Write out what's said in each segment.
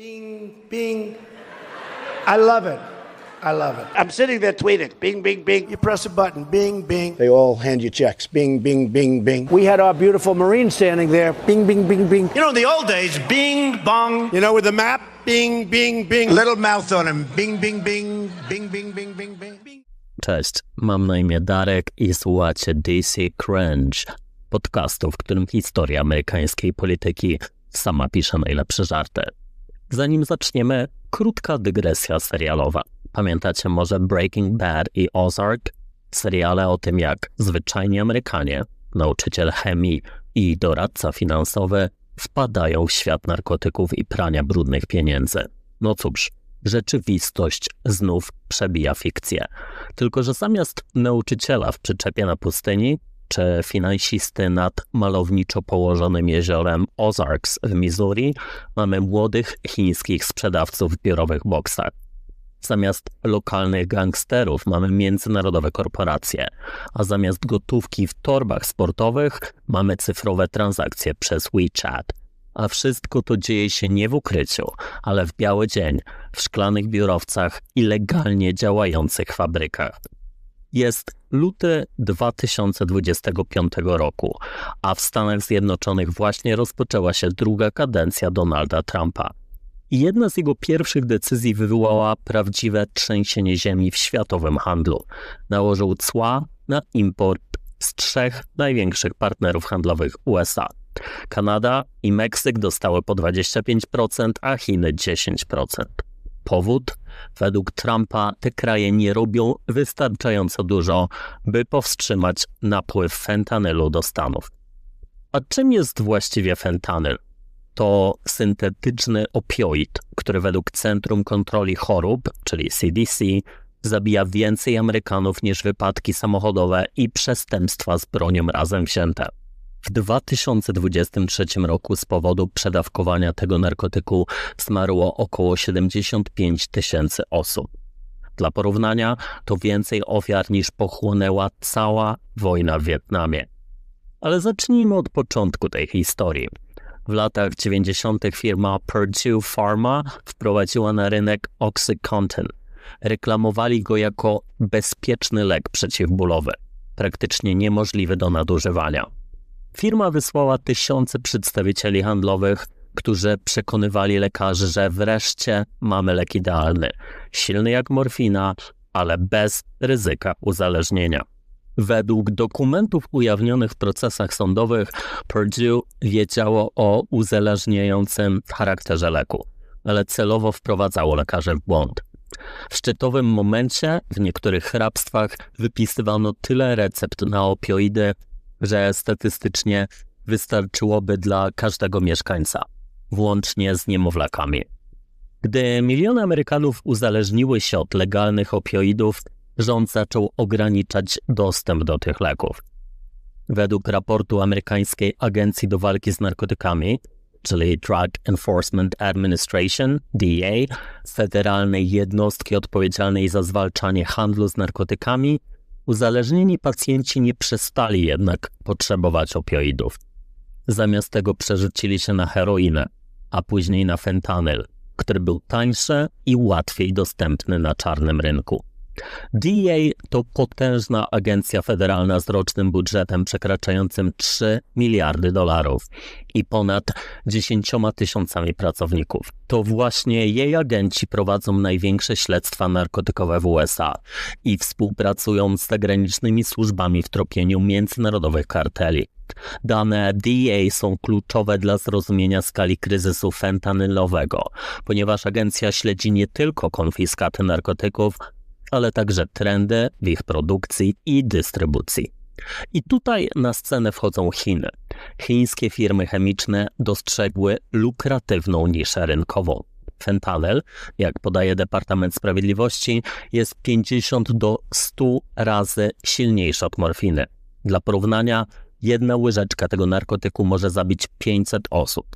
Bing, bing. I love it. I love it. I'm sitting there tweeting, bing, bing, bing. You press a button, bing, bing. They all hand you checks. Bing, bing, bing, bing. We had our beautiful Marine standing there, bing, bing, bing, bing. You know, in the old days, bing, bong. You know, with the map, bing, bing, bing. Little mouth on him. Bing, bing, bing. Bing, bing, bing, bing, bing. Cześć, mam na imię Darek i słuchacie DC Cringe, podcastu, w którym historia amerykańskiej polityki sama pisze najlepsze żarty. Zanim zaczniemy, krótka dygresja serialowa. Pamiętacie może Breaking Bad i Ozark? Seriale o tym, jak zwyczajni Amerykanie, nauczyciel chemii i doradca finansowy wpadają w świat narkotyków i prania brudnych pieniędzy. No cóż, rzeczywistość znów przebija fikcję. Tylko, że zamiast nauczyciela w przyczepie na pustyni, czy finansisty nad malowniczo położonym jeziorem Ozarks w Missouri, mamy młodych chińskich sprzedawców w biurowych boksach. Zamiast lokalnych gangsterów mamy międzynarodowe korporacje, a zamiast gotówki w torbach sportowych mamy cyfrowe transakcje przez WeChat. A wszystko to dzieje się nie w ukryciu, ale w biały dzień, w szklanych biurowcach i legalnie działających fabrykach. Jest luty 2025 roku, a w Stanach Zjednoczonych właśnie rozpoczęła się druga kadencja Donalda Trumpa. I jedna z jego pierwszych decyzji wywołała prawdziwe trzęsienie ziemi w światowym handlu. Nałożył cła na import z trzech największych partnerów handlowych USA. Kanada i Meksyk dostały po 25%, a Chiny 10%. Powód? Według Trumpa te kraje nie robią wystarczająco dużo, by powstrzymać napływ fentanylu do Stanów. A czym jest właściwie fentanyl? To syntetyczny opioid, który według Centrum Kontroli Chorób, czyli CDC, zabija więcej Amerykanów niż wypadki samochodowe i przestępstwa z bronią razem wzięte. W 2023 roku z powodu przedawkowania tego narkotyku zmarło około 75 tysięcy osób. Dla porównania, to więcej ofiar niż pochłonęła cała wojna w Wietnamie. Ale zacznijmy od początku tej historii. W latach 90. firma Purdue Pharma wprowadziła na rynek OxyContin. Reklamowali go jako bezpieczny lek przeciwbólowy, praktycznie niemożliwy do nadużywania. Firma wysłała tysiące przedstawicieli handlowych, którzy przekonywali lekarzy, że wreszcie mamy lek idealny, silny jak morfina, ale bez ryzyka uzależnienia. Według dokumentów ujawnionych w procesach sądowych, Purdue wiedziało o uzależniającym charakterze leku, ale celowo wprowadzało lekarzy w błąd. W szczytowym momencie w niektórych hrabstwach wypisywano tyle recept na opioidy, że statystycznie wystarczyłoby dla każdego mieszkańca, włącznie z niemowlakami. Gdy miliony Amerykanów uzależniły się od legalnych opioidów, rząd zaczął ograniczać dostęp do tych leków. Według raportu amerykańskiej Agencji do Walki z Narkotykami, czyli Drug Enforcement Administration, DEA, federalnej jednostki odpowiedzialnej za zwalczanie handlu z narkotykami, uzależnieni pacjenci nie przestali jednak potrzebować opioidów. Zamiast tego przerzucili się na heroinę, a później na fentanyl, który był tańszy i łatwiej dostępny na czarnym rynku. DEA to potężna agencja federalna z rocznym budżetem przekraczającym 3 miliardy dolarów i ponad 10 tysiącami pracowników. To właśnie jej agenci prowadzą największe śledztwa narkotykowe w USA i współpracują z zagranicznymi służbami w tropieniu międzynarodowych karteli. Dane DEA są kluczowe dla zrozumienia skali kryzysu fentanylowego, ponieważ agencja śledzi nie tylko konfiskaty narkotyków, ale także trendy w ich produkcji i dystrybucji. I tutaj na scenę wchodzą Chiny. Chińskie firmy chemiczne dostrzegły lukratywną niszę rynkową. Fentanyl, jak podaje Departament Sprawiedliwości, jest 50 do 100 razy silniejszy od morfiny. Dla porównania, jedna łyżeczka tego narkotyku może zabić 500 osób.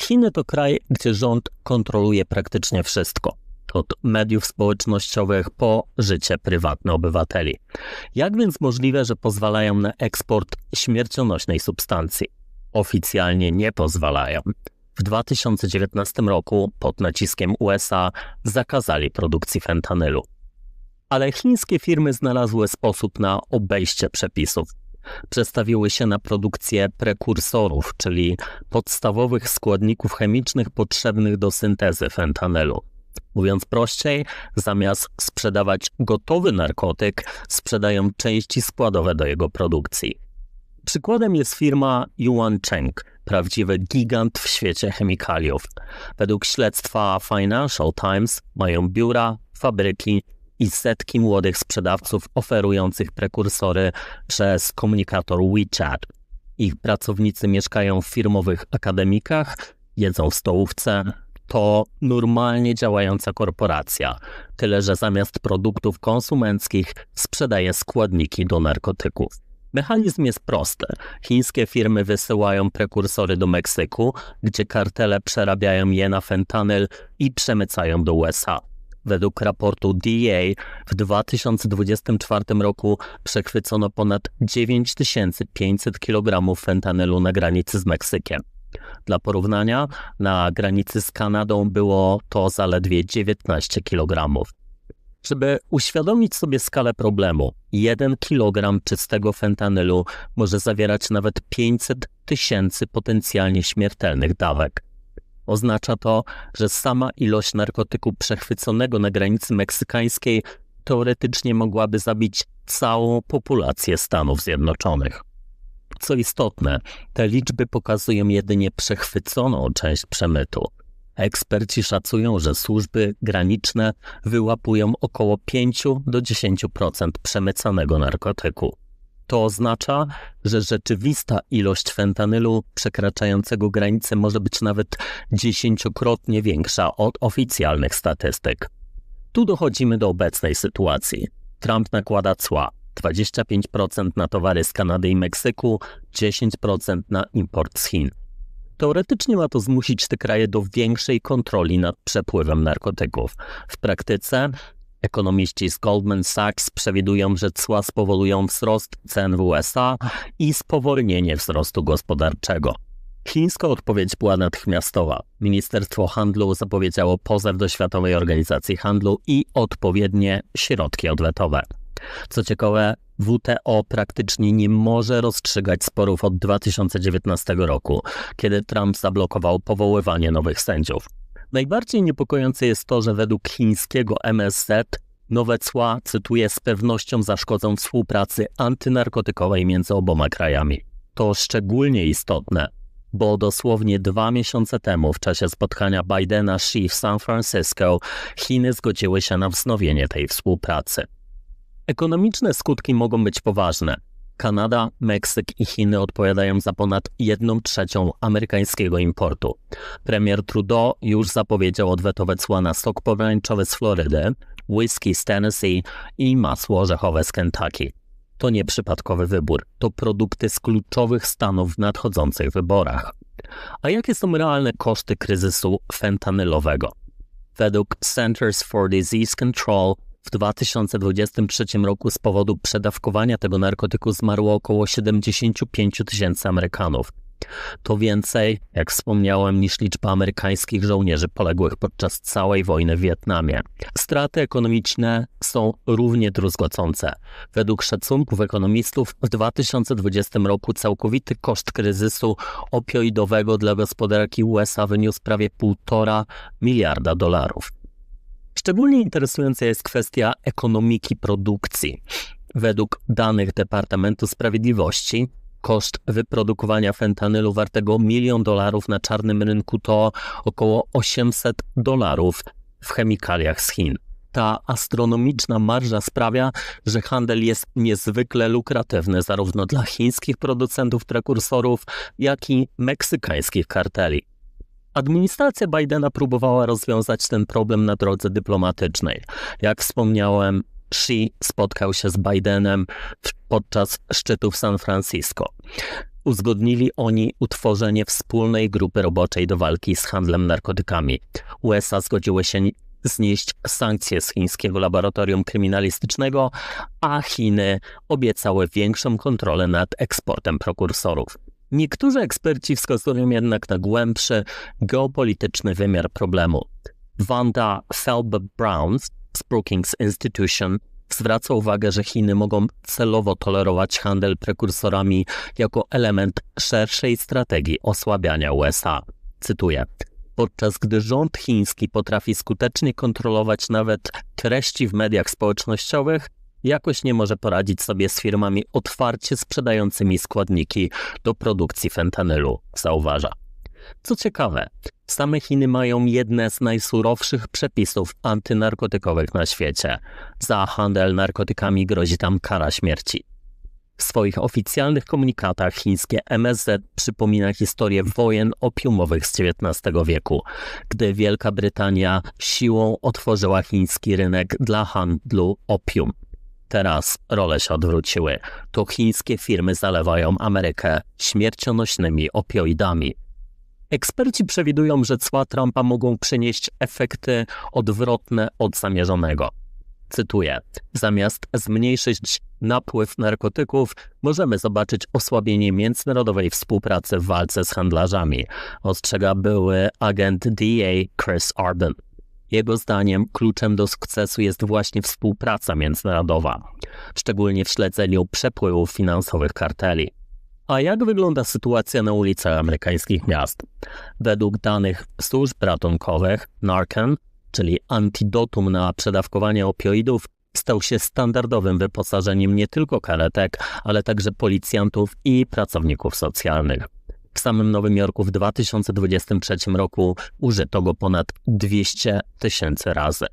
Chiny to kraj, gdzie rząd kontroluje praktycznie wszystko od mediów społecznościowych po życie prywatne obywateli. Jak więc możliwe, że pozwalają na eksport śmiercionośnej substancji? Oficjalnie nie pozwalają. w 2019 roku pod naciskiem USA zakazali produkcji fentanylu. Ale chińskie firmy znalazły sposób na obejście przepisów. Przestawiły się na produkcję prekursorów, czyli podstawowych składników chemicznych potrzebnych do syntezy fentanylu. Mówiąc prościej, zamiast sprzedawać gotowy narkotyk, sprzedają części składowe do jego produkcji. Przykładem jest firma Yuan Cheng, prawdziwy gigant w świecie chemikaliów. Według śledztwa Financial Times mają biura, fabryki i setki młodych sprzedawców oferujących prekursory przez komunikator WeChat. Ich pracownicy mieszkają w firmowych akademikach, jedzą w stołówce, to normalnie działająca korporacja, tyle że zamiast produktów konsumenckich sprzedaje składniki do narkotyków. Mechanizm jest prosty. Chińskie firmy wysyłają prekursory do Meksyku, gdzie kartele przerabiają je na fentanyl i przemycają do USA. Według raportu DEA w 2024 roku przechwycono ponad 9500 kg fentanylu na granicy z Meksykiem. Dla porównania, na granicy z Kanadą było to zaledwie 19 kg. Żeby uświadomić sobie skalę problemu, 1 kg czystego fentanylu może zawierać nawet 500 tysięcy potencjalnie śmiertelnych dawek. Oznacza to, że sama ilość narkotyku przechwyconego na granicy meksykańskiej teoretycznie mogłaby zabić całą populację Stanów Zjednoczonych. Co istotne, te liczby pokazują jedynie przechwyconą część przemytu. Eksperci szacują, że służby graniczne wyłapują około 5 do 10% przemycanego narkotyku. To oznacza, że rzeczywista ilość fentanylu przekraczającego granicę może być nawet dziesięciokrotnie większa od oficjalnych statystyk. Tu dochodzimy do obecnej sytuacji. Trump nakłada cła 25% na towary z Kanady i Meksyku, 10% na import z Chin. Teoretycznie ma to zmusić te kraje do większej kontroli nad przepływem narkotyków. W praktyce ekonomiści z Goldman Sachs przewidują, że cła spowolują wzrost cen w USA i spowolnienie wzrostu gospodarczego. Chińska odpowiedź była natychmiastowa. Ministerstwo Handlu zapowiedziało pozew do Światowej Organizacji Handlu i odpowiednie środki odwetowe. Co ciekawe, WTO praktycznie nie może rozstrzygać sporów od 2019 roku, kiedy Trump zablokował powoływanie nowych sędziów. Najbardziej niepokojące jest to, że według chińskiego MSZ nowe cła, cytuję, z pewnością zaszkodzą współpracy antynarkotykowej między oboma krajami. To szczególnie istotne, bo dosłownie dwa miesiące temu, w czasie spotkania Bidena-Xi w San Francisco, Chiny zgodziły się na wznowienie tej współpracy. Ekonomiczne skutki mogą być poważne. Kanada, Meksyk i Chiny odpowiadają za ponad 1 trzecią amerykańskiego importu. Premier Trudeau już zapowiedział odwetowe cła na sok pomarańczowy z Florydy, whisky z Tennessee i masło orzechowe z Kentucky. To nie przypadkowy wybór, to produkty z kluczowych stanów w nadchodzących wyborach. A jakie są realne koszty kryzysu fentanylowego? Według Centers for Disease Control w 2023 roku z powodu przedawkowania tego narkotyku zmarło około 75 tysięcy Amerykanów. To więcej, jak wspomniałem, niż liczba amerykańskich żołnierzy poległych podczas całej wojny w Wietnamie. Straty ekonomiczne są równie druzgocące. Według szacunków ekonomistów w 2020 roku całkowity koszt kryzysu opioidowego dla gospodarki USA wyniósł prawie 1,5 miliarda dolarów. Szczególnie interesująca jest kwestia ekonomiki produkcji. Według danych Departamentu Sprawiedliwości koszt wyprodukowania fentanylu wartego milion dolarów na czarnym rynku to około 800 dolarów w chemikaliach z Chin. Ta astronomiczna marża sprawia, że handel jest niezwykle lukratywny zarówno dla chińskich producentów prekursorów, jak i meksykańskich karteli. Administracja Bidena próbowała rozwiązać ten problem na drodze dyplomatycznej. Jak wspomniałem, Xi spotkał się z Bidenem podczas szczytu w San Francisco. Uzgodnili oni utworzenie wspólnej grupy roboczej do walki z handlem narkotykami. USA zgodziły się znieść sankcje z chińskiego laboratorium kryminalistycznego, a Chiny obiecały większą kontrolę nad eksportem prokursorów. Niektórzy eksperci wskazują jednak na głębszy geopolityczny wymiar problemu. Wanda Felber Brown z Brookings Institution zwraca uwagę, że Chiny mogą celowo tolerować handel prekursorami jako element szerszej strategii osłabiania USA. Cytuję. Podczas gdy rząd chiński potrafi skutecznie kontrolować nawet treści w mediach społecznościowych, jakoś nie może poradzić sobie z firmami otwarcie sprzedającymi składniki do produkcji fentanylu, zauważa. Co ciekawe, same Chiny mają jedne z najsurowszych przepisów antynarkotykowych na świecie. Za handel narkotykami grozi tam kara śmierci. W swoich oficjalnych komunikatach chińskie MSZ przypomina historię wojen opiumowych z XIX wieku, gdy Wielka Brytania siłą otworzyła chiński rynek dla handlu opium. Teraz role się odwróciły. To chińskie firmy zalewają Amerykę śmiercionośnymi opioidami. Eksperci przewidują, że cła Trumpa mogą przynieść efekty odwrotne od zamierzonego. Cytuję: Zamiast zmniejszyć napływ narkotyków, możemy zobaczyć osłabienie międzynarodowej współpracy w walce z handlarzami, ostrzega były agent DA Chris Arden. Jego zdaniem kluczem do sukcesu jest właśnie współpraca międzynarodowa, szczególnie w śledzeniu przepływów finansowych karteli. A jak wygląda sytuacja na ulicach amerykańskich miast? Według danych służb ratunkowych, Narcan, czyli antidotum na przedawkowanie opioidów, stał się standardowym wyposażeniem nie tylko karetek, ale także policjantów i pracowników socjalnych. Samym Nowym Jorku w 2023 roku użyto go ponad 200 tysięcy razy.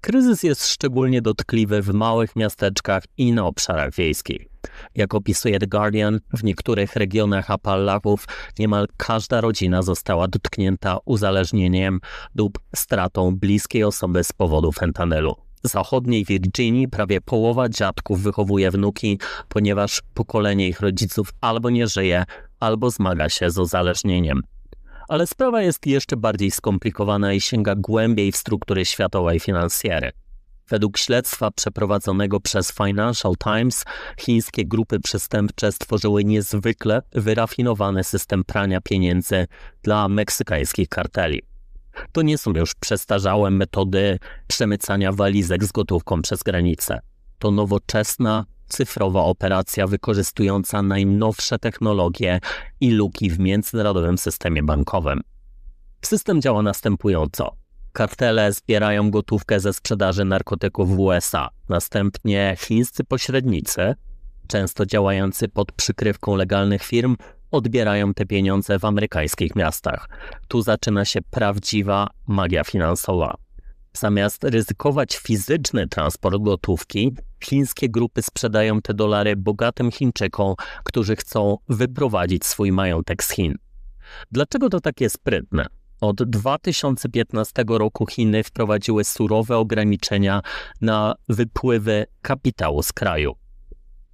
Kryzys jest szczególnie dotkliwy w małych miasteczkach i na obszarach wiejskich. Jak opisuje The Guardian, w niektórych regionach Appalachów niemal każda rodzina została dotknięta uzależnieniem lub stratą bliskiej osoby z powodu fentanylu. W zachodniej Virginii prawie połowa dziadków wychowuje wnuki, ponieważ pokolenie ich rodziców albo nie żyje, albo zmaga się z uzależnieniem. Ale sprawa jest jeszcze bardziej skomplikowana i sięga głębiej w struktury światowej finansjery. Według śledztwa przeprowadzonego przez Financial Times, chińskie grupy przestępcze stworzyły niezwykle wyrafinowany system prania pieniędzy dla meksykańskich karteli. To nie są już przestarzałe metody przemycania walizek z gotówką przez granicę. To nowoczesna, cyfrowa operacja wykorzystująca najnowsze technologie i luki w międzynarodowym systemie bankowym. System działa następująco. Kartele zbierają gotówkę ze sprzedaży narkotyków w USA. Następnie chińscy pośrednicy, często działający pod przykrywką legalnych firm, odbierają te pieniądze w amerykańskich miastach. Tu zaczyna się prawdziwa magia finansowa. Zamiast ryzykować fizyczny transport gotówki, chińskie grupy sprzedają te dolary bogatym Chińczykom, którzy chcą wyprowadzić swój majątek z Chin. Dlaczego to takie sprytne? Od 2015 roku Chiny wprowadziły surowe ograniczenia na wypływy kapitału z kraju.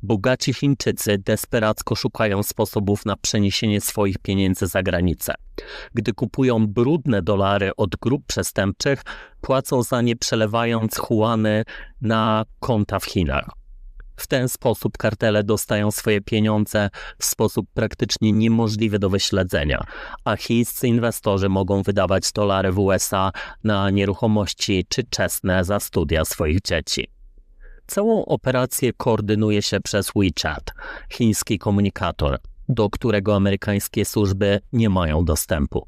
Bogaci Chińczycy desperacko szukają sposobów na przeniesienie swoich pieniędzy za granicę. Gdy kupują brudne dolary od grup przestępczych, płacą za nie przelewając huany na konta w Chinach. W ten sposób kartele dostają swoje pieniądze w sposób praktycznie niemożliwy do wyśledzenia, a chińscy inwestorzy mogą wydawać dolary w USA na nieruchomości czy czesne za studia swoich dzieci. Całą operację koordynuje się przez WeChat, chiński komunikator, do którego amerykańskie służby nie mają dostępu.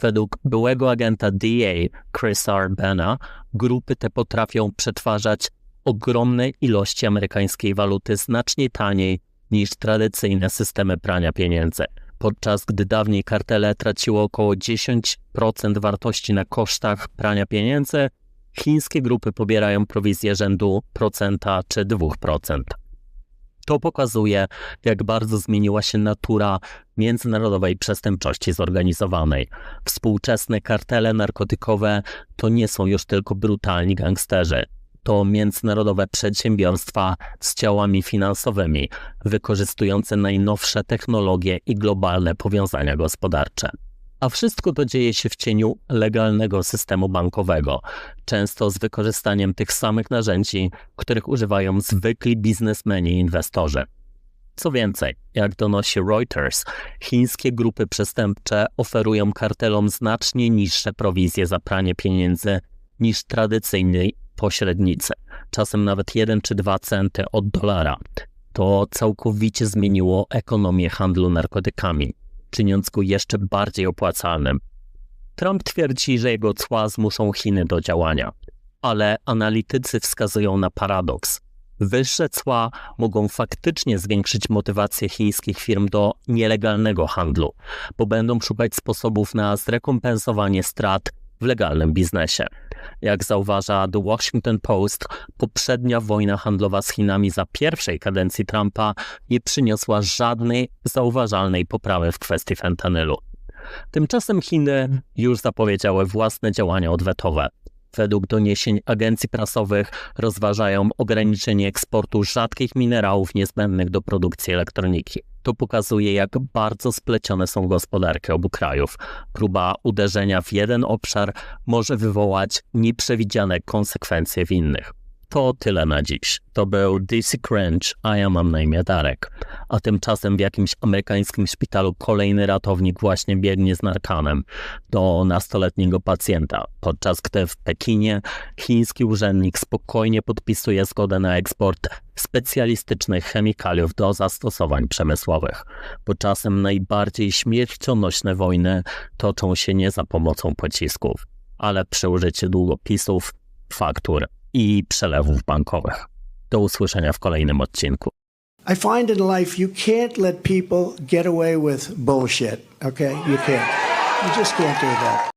Według byłego agenta DA Chrisa Arbena, grupy te potrafią przetwarzać ogromne ilości amerykańskiej waluty znacznie taniej niż tradycyjne systemy prania pieniędzy. Podczas gdy dawniej kartele traciło około 10% wartości na kosztach prania pieniędzy, chińskie grupy pobierają prowizję rzędu procenta czy 2%. To pokazuje, jak bardzo zmieniła się natura międzynarodowej przestępczości zorganizowanej. Współczesne kartele narkotykowe to nie są już tylko brutalni gangsterzy. To międzynarodowe przedsiębiorstwa z ciałami finansowymi, wykorzystujące najnowsze technologie i globalne powiązania gospodarcze a wszystko to dzieje się w cieniu legalnego systemu bankowego, często z wykorzystaniem tych samych narzędzi, których używają zwykli biznesmeni i inwestorzy. Co więcej, jak donosi Reuters, chińskie grupy przestępcze oferują kartelom znacznie niższe prowizje za pranie pieniędzy niż tradycyjni pośrednicy, czasem nawet 1 czy 2 centy od dolara. To całkowicie zmieniło ekonomię handlu narkotykami, czyniąc go jeszcze bardziej opłacalnym. Trump twierdzi, że jego cła zmuszą Chiny do działania, ale analitycy wskazują na paradoks. Wyższe cła mogą faktycznie zwiększyć motywację chińskich firm do nielegalnego handlu, bo będą szukać sposobów na zrekompensowanie strat w legalnym biznesie. Jak zauważa The Washington Post, poprzednia wojna handlowa z Chinami za pierwszej kadencji Trumpa nie przyniosła żadnej zauważalnej poprawy w kwestii fentanylu. Tymczasem Chiny już zapowiedziały własne działania odwetowe. Według doniesień agencji prasowych rozważają ograniczenie eksportu rzadkich minerałów niezbędnych do produkcji elektroniki. To pokazuje, jak bardzo splecione są gospodarki obu krajów. Próba uderzenia w jeden obszar może wywołać nieprzewidziane konsekwencje w innych. To tyle na dziś. To był DC Cringe, a ja mam na imię Darek. A tymczasem w jakimś amerykańskim szpitalu kolejny ratownik właśnie biegnie z narkanem do nastoletniego pacjenta, podczas gdy w Pekinie chiński urzędnik spokojnie podpisuje zgodę na eksport specjalistycznych chemikaliów do zastosowań przemysłowych. Bo czasem najbardziej śmiercionośne wojny toczą się nie za pomocą pocisków, ale przy użyciu długopisów, faktur i przelewów bankowych. Do usłyszenia w kolejnym odcinku. I find in life you can't let people get away with bullshit, okay? You can't. You just can't do that.